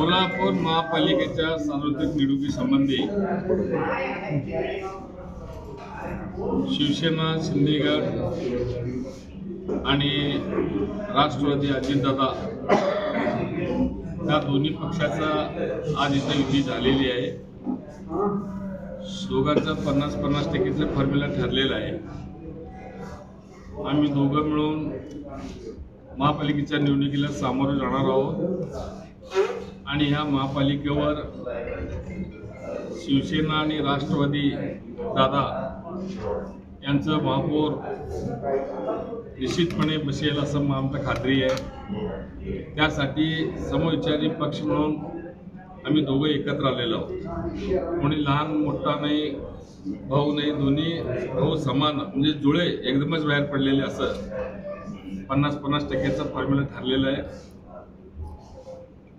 सोलापूर महापालिकेच्या सार्वत्रिक निवडणुकीसंबंधी शिवसेना सिंदेगड आणि राष्ट्रवादी अजितदादा या दोन्ही पक्षाचा आज इथं युती झालेली आहे. दोघांचा पन्नास पन्नास टक्केचं फॉर्म्युला ठरलेला आहे. आम्ही दोघं मिळून महापालिकेच्या निवडणुकीला सामोरं जाणार आहोत. आणि ह्या महापालिकेवर शिवसेना आणि राष्ट्रवादी दादा यांचं महापौर निश्चितपणे बसेल असं मग आमचं खात्री आहे. त्यासाठी समविचारी पक्ष म्हणून आम्ही दोघं एकत्र आलेलो आहोत. कोणी लहान मोठा नाही भाऊ नाही दोन्ही भाऊ समान म्हणजे जुळे एकदमच बाहेर पडलेले असं पन्नास पन्नास टक्केचं फॉर्म्युला ठरलेलं आहे.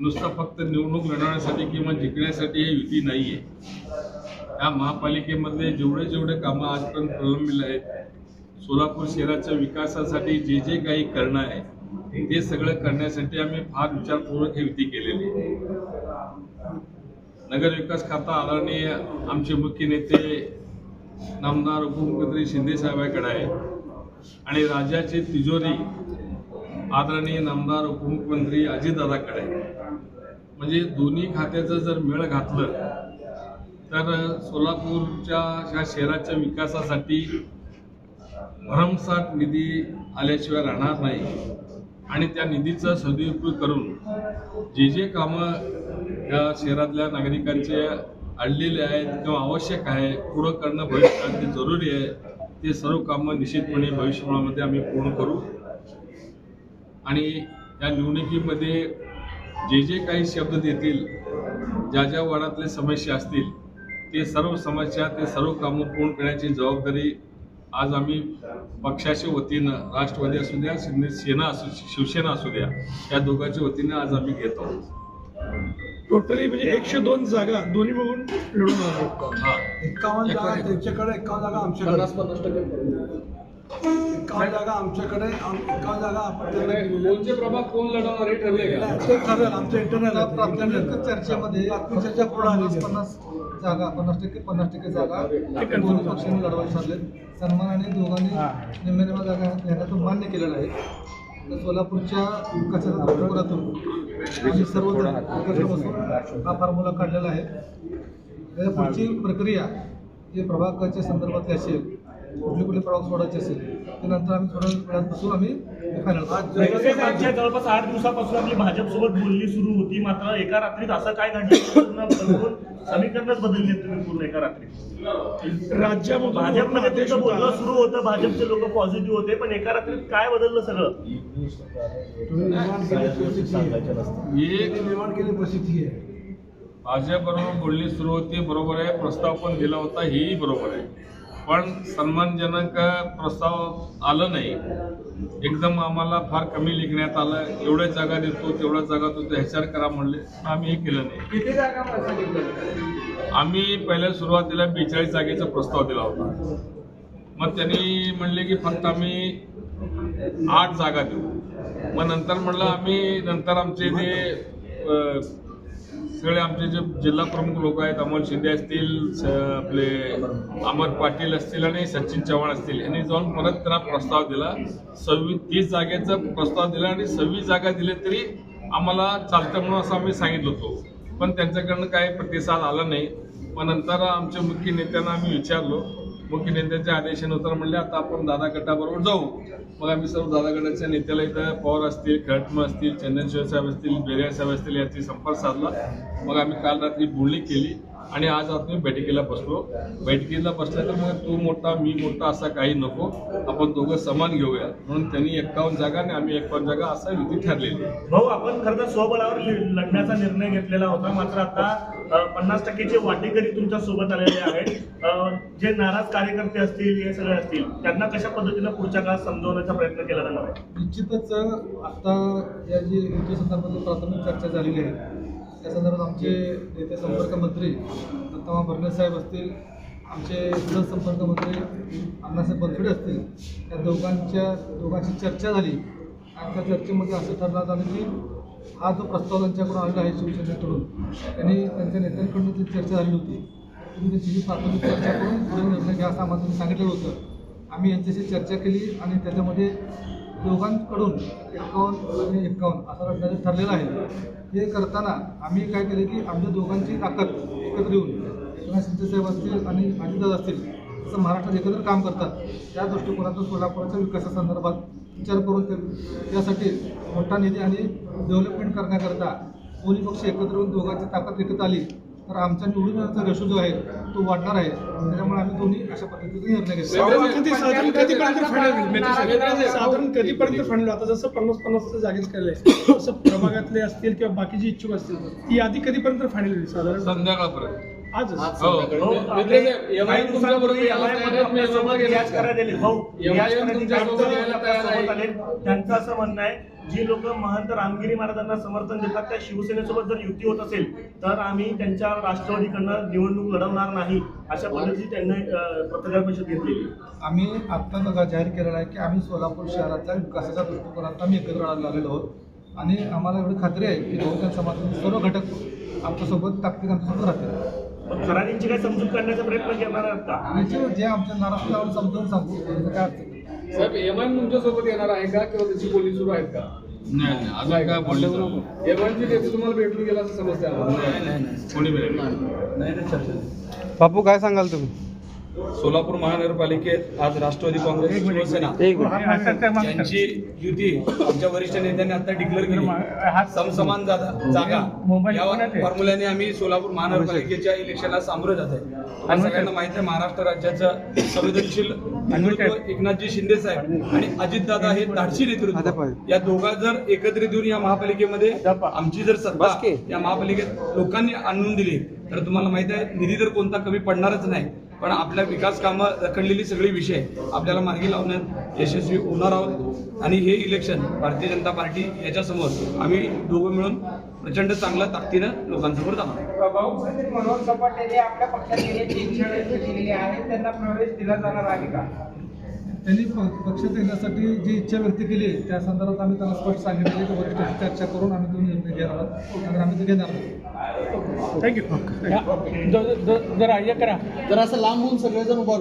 नुसतं फक्त निवडणूक लढवण्यासाठी किंवा जिंकण्यासाठी ही युती नाही आहे या महापालिकेमध्ये जेवढे जेवढे कामं आजपर्यंत प्रलंबित आहेत सोलापूर शहराच्या विकासासाठी जे जे काही करणं आहे ते सगळं करण्यासाठी आम्ही फार विचारपूर्वक ही युती केलेली आहे. नगरविकास खाता आदरणीय आमचे मुख्य नेते नामदार उपमुख्यमंत्री शिंदे साहेबांकडे आहे. आणि राज्याची तिजोरी आदरणीय नामदार उपमुख्यमंत्री अजितदादाकडे आहे. म्हणजे दोन्ही खात्याचं जर मेळ घातलं तर सोलापूरच्या ह्या शहराच्या विकासासाठी भरमसाठ निधी आल्याशिवाय राहणार नाही. आणि त्या निधीचा सदुपयोग करून जे जे कामं या शहरातल्या नागरिकांचे अडलेले आहेत किंवा आवश्यक आहे पूर्ण करणं भविष्यात ते जरुरी आहे ते सर्व कामं निश्चितपणे भविष्यकाळामध्ये आम्ही पूर्ण करू. आणि या निवडणुकीमध्ये जे जे काही शब्द देतील ज्या ज्या वार्डातले समस्या असतील ते सर्व समस्या ते सर्व कामं पूर्ण करण्याची जबाबदारी आज आम्ही पक्षाच्या वतीनं राष्ट्रवादी असू द्या शिंदे सेना असू शिवसेना असू द्या या दोघांच्या वतीनं आज आम्ही घेत आहोत. टोटली म्हणजे एकशे दोन जागा दोन्ही बघून लढून आलो हा. एकावन्न जागा त्यांच्याकडे एकावन्न जागा आमच्याकडे. पन्नास पन्नास टक्के. जागा आमच्याकडे? जागा आपण प्रभाग कोण लढवणार हे ठरले का? ते ठरेल आमचं इंटरनल प्राथमिक चर्चेमध्ये बातमी चर्चा पूर्ण. पन्नास जागा पन्नास टक्के पन्नास टक्के जागा दोन्ही पक्षांनी लढवायला ठरले सन्मानाने दोघांनी निम्म्या निम्म्या जागा घेण्याचं मान्य केलेलं आहे. तर सोलापूरच्या विकासाच्या दृष्टिकोनातून आम्ही सर्वजण एकत्र बसून हा फॉर्म्युला काढलेला आहे. त्याच्या पुढची प्रक्रिया जी प्रभागाच्या संदर्भातली असेल कुठले कुठले प्रभाग सोडायचे असेल ते नंतर आम्ही थोड्या वेळात बसून आम्ही फायनल जवळपास आठ दिवसापासून आपली भाजपसोबत बोलणी सुरू होती मात्र एका रात्रीत असं काय घडलं समीकरणच बदलली तुम्ही पूर्ण एका रात्रीत राज्यामधून भाजपमध्ये तुमचं होता. बोलणं सुरू होतं भाजपचे लोक पॉझिटिव्ह होते पण एका रात्रीत काय बदललं सगळं. एक निर्माण केलेली परिस्थिती आहे. भाजपबरोबर बोलणी सुरू होती बरोबर आहे. प्रस्ताव पण दिला होता हेही बरोबर आहे. पण सन्मानजनक प्रस्ताव आलं नाही. एकदम आम्हाला फार कमी लिखण्यात आलं. एवढ्या जागा देतो तेवढ्या जागा देतो ह्याच्यावर करा म्हणले. पण आम्ही हे केलं नाही. किती जागा सांगितलं आम्ही पहिल्या सुरुवातीला बेचाळीस जागेचा प्रस्ताव दिला होता. मग त्यांनी म्हणले की फक्त आम्ही आठ जागा देऊ. मग नंतर म्हणलं आम्ही नंतर आमचे जे सगळे आमचे जे जिल्हा प्रमुख लोक आहेत अमोल शिंदे असतील स- आपले अमर पाटील असतील आणि सचिन चव्हाण असतील यांनी जाऊन परत त्यांना प्रस्ताव दिला. सव्वीस तीस जागेचा प्रस्ताव दिला आणि सव्वीस जागा दिले तरी आम्हाला चालतं म्हणून असं आम्ही सांगितलं होतो. पण त्यांच्याकडनं काही प्रतिसाद आला नाही. पण नंतर आमच्या मुख्य नेत्यांना आम्ही विचारलो. मुख्य नेत्यांच्या आदेशानुसार म्हणले आता आपण दादा गटाबरोबर जाऊ. मग आम्ही सर्व दादा गटाच्या नेत्याला इथं पवार असतील खटम असतील चंदनशिव साहेब असतील बेरिया साहेब असतील याची संपर्क साधला. मग आम्ही काल रात्री बोलणी केली आणि आज आम्ही बैठकीला बसलो. बैठकीला बसल्या तर मग तू मोठा मी मोठा असा काही नको. आपण दोघं समान घेऊया. म्हणून त्यांनी एक्कावन्न जागा आणि आम्ही एक्कावन्न जागा असा युती ठरलेली. भाऊ आपण खरं तर स्वबळावर लढण्याचा निर्णय घेतलेला होता. मात्र आता पन्नास टक्केचे वाटेकरी तुमच्यासोबत आलेले आहेत. जे नाराज कार्यकर्ते असतील हे सगळे असतील त्यांना कशा पद्धतीनं पुढच्या काळात समजवण्याचा प्रयत्न केला जाणार आहे? निश्चितच आता या जी युती संदर्भात प्राथमिक चर्चा झालेली आहे त्या संदर्भात आमचे नेते संपर्क मंत्री दत्तामा भरणे साहेब असतील आमचे संपर्क मंत्री अण्णासाहेब बनसोडे असतील त्या दोघांच्या दोघांची चर्चा झाली. आणि त्या चर्चेमध्ये असं ठरण्यात आलं की हा जो प्रस्ताव त्यांच्याकडून आलेला आहे शिवसेनेकडून त्यांनी त्यांच्या नेत्यांकडून ती चर्चा झाली होती तुम्ही त्याची प्राथमिक चर्चा करून पुढे निर्णय घ्या असं आम्हाला तुम्ही सांगितलेलं होतं. आम्ही यांच्याशी चर्चा केली आणि त्याच्यामध्ये दोघांकडून एकावन्न आणि एकावन्न असं रचण्याचं ठरलेलं आहे. हे करताना आम्ही काय केलं की आमच्या दोघांची ताकद एकत्र येऊन एकनाथ शिंदेसाहेब असतील आणि अजितदादा असतील असं महाराष्ट्रात एकत्र काम करतात. त्या दृष्टिकोनातून सोलापूरच्या विकासासंदर्भात विचार करून त्यासाठी मोठा निधी आणि डेव्हलपमेंट करण्याकरता दोन्ही पक्ष एकत्र येऊन दोघांची ताकद एकत्र आली तर आमचा निवडून येण्याचा रेशो जो आहे तो वाढणार आहे. त्याच्यामुळे आम्ही दोन्ही अशा पद्धतीने निर्णय घेतला. साधारण कधीपर्यंत? साधारण फायनल आता जसं पन्नास पन्नास जागेच केलंय तसं प्रभागातले असतील किंवा बाकीचे इच्छुक असतील ती यादी कधीपर्यंत फायनल होईल? साधारण संध्याकाळपर्यंत. आजच. हो. आले. त्यांचं असं म्हणणं आहे जी लोक महंत रामगिरी महाराजांना समर्थन देतात त्या शिवसेनेसोबत जर युती होत असेल तर आम्ही त्यांच्या राष्ट्रवादीकडनं निवडणूक लढवणार नाही अशा पद्धतीची त्यांनी पत्रकार परिषद घेतलेली आम्ही आत्ता बघा जाहीर केलेलं आहे की आम्ही सोलापूर शहराच्या विकासाच्या दृष्टिकोनात आम्ही एकत्र आलेलो आहोत. आणि आम्हाला एवढी खात्री आहे की बहुजन समाजाचे सर्व घटक आमच्यासोबत ताकदीने आमच्यासोबत राहतील. पण खराडींची काही समजूत काढण्याचा प्रयत्न करणार आहात का? आणि जे आमच्या नाराज समजावून सांगू. त्याचं काय अर्थ नाही. साहेब एमआयएम तुमच्यासोबत येणार आहे का किंवा त्याची बोलणी सुरू आहेत का? नाही नाही. अजून काय बोलले एमआयएमची नेते तुम्हाला भेटून गेला असं समजते आम्हाला कोणी मिळेल बापू काय सांगाल तुम्ही? सोलापूर महानगरपालिकेत आज राष्ट्रवादी काँग्रेस शिवसेना यांची युती आमच्या वरिष्ठ नेत्यांनी आता डिक्लेअर केली. समसमान जागा या फॉर्म्युल्याने आम्ही सोलापूर महानगरपालिकेच्या इलेक्शनला सामोरं जात आहे आणि सगळ्यांना माहिती आहे महाराष्ट्र राज्याचं संवेदनशील नेतृत्व एकनाथजी शिंदे साहेब आणि अजितदादा हे धाडशी नेतृत्व. या दोघा जर एकत्रित येऊन या महापालिकेमध्ये आमची जर सत्ता या महापालिकेत लोकांनी आणून दिली तर तुम्हाला माहिती आहे निधी तर कोणता कमी पडणारच नाही. पण आपल्या विकास कामं रखडलेली सगळी विषय आपल्याला मार्गी लावण्यात यशस्वी होणार आहोत. आणि हे इलेक्शन भारतीय जनता पार्टी याच्यासमोर आम्ही दोघं मिळून प्रचंड चांगल्या ताकदीनं लोकांसमोर जाणार भाऊ मनोहर आपल्या पक्षात आहे त्यांना प्रवेश दिला जाणार आहे का? त्यांनी प- पक्षात येण्यासाठी जी इच्छा व्यक्त केली आहे, त्या संदर्भात आम्ही त्यांना स्पष्ट सांगितले की वरिष्ठांशी चर्चा करून आम्ही दोन निर्णय घेणार आहोत. आणि आम्ही ते घेणार आहोत. थँक्यू जरा हे करा. जर असं लांब होऊन सगळेजण उभारून